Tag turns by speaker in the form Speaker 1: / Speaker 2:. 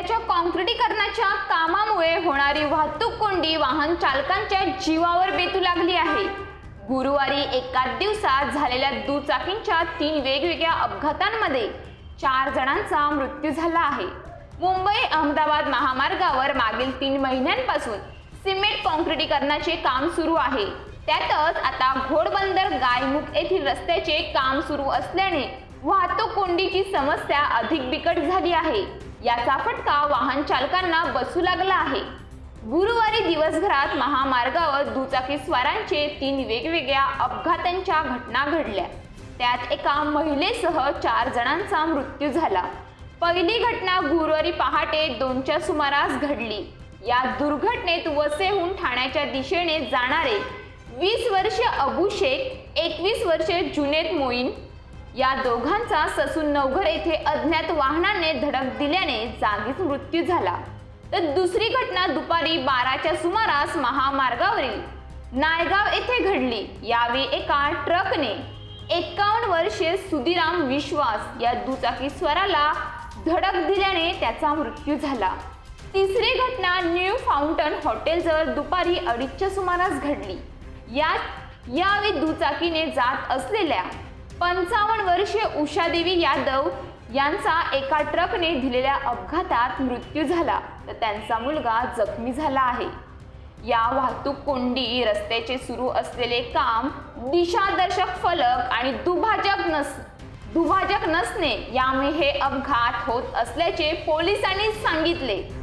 Speaker 1: रस्त्याच्या कॉन्क्रिटीकरणाच्या कामामुळे होणारी वाहतूक कोंडी वाहन चालकांच्या जीवावर बेतू लागली आहे. गुरुवारी एकाच दिवसात झालेल्या दुचाकींच्या तीन वेगवेगळ्या अपघातांमध्ये चार जणांचा मृत्यू झाला आहे. मुंबई अहमदाबाद महामार्गावर मागील तीन महिन्यांपासून सिमेंट कॉन्क्रिटीकरणाचे काम सुरू आहे. त्यातच आता घोडबंदर गायमुख येथील रस्त्याचे काम सुरू असल्याने वाहतूक कोंडीची समस्या अधिक बिकट झाली आहे. याचा फटका वाहन चालकांना बसू लागला आहे. गुरुवारी दिवसभरात महामार्गावर दुचाकी स्वारांचे तीन वेगवेगळ्या अपघातांच्या घटना घडल्या. त्यात एका महिलेसह चार जणांचा मृत्यू झाला. पहिली घटना गुरुवारी पहाटे दोनच्या सुमारास घडली. या दुर्घटनेत वसेहून ठाण्याच्या दिशेने जाणारे वीस वर्षे अबू शेख एकवीस वर्षे जुनेद मोईन या दोघांचा ससून नवघर येथे अज्ञात वाहनाने धडक दिल्याने जागीच मृत्यू झाला. तर दुसरी घटना दुपारी बाराच्या सुमारास महामार्गावरील नायगाव येथे घडली. यावेळी एका ट्रकने एकावन्न वर्षे सुधीराम विश्वास या दुचाकी स्वराला धडक दिल्याने त्याचा मृत्यू झाला. तिसरी घटना न्यू फाउंटन हॉटेलजवळ दुपारी अडीचच्या सुमारास घडली. या यावेळी दुचाकीने जात असलेल्या पंचावन्न वर्षीय उषादेवी यादव यांचा एका ट्रकने दिलेल्या अपघातात मृत्यू झाला. तर त्यांचा मुलगा जखमी झाला आहे. या वाहतूक कोंडी रस्त्याचे सुरू असलेले काम दिशादर्शक फलक आणि दुभाजक नस दुभाजक नसणे यामुळे हे अपघात होत असल्याचे पोलिसांनी सांगितले.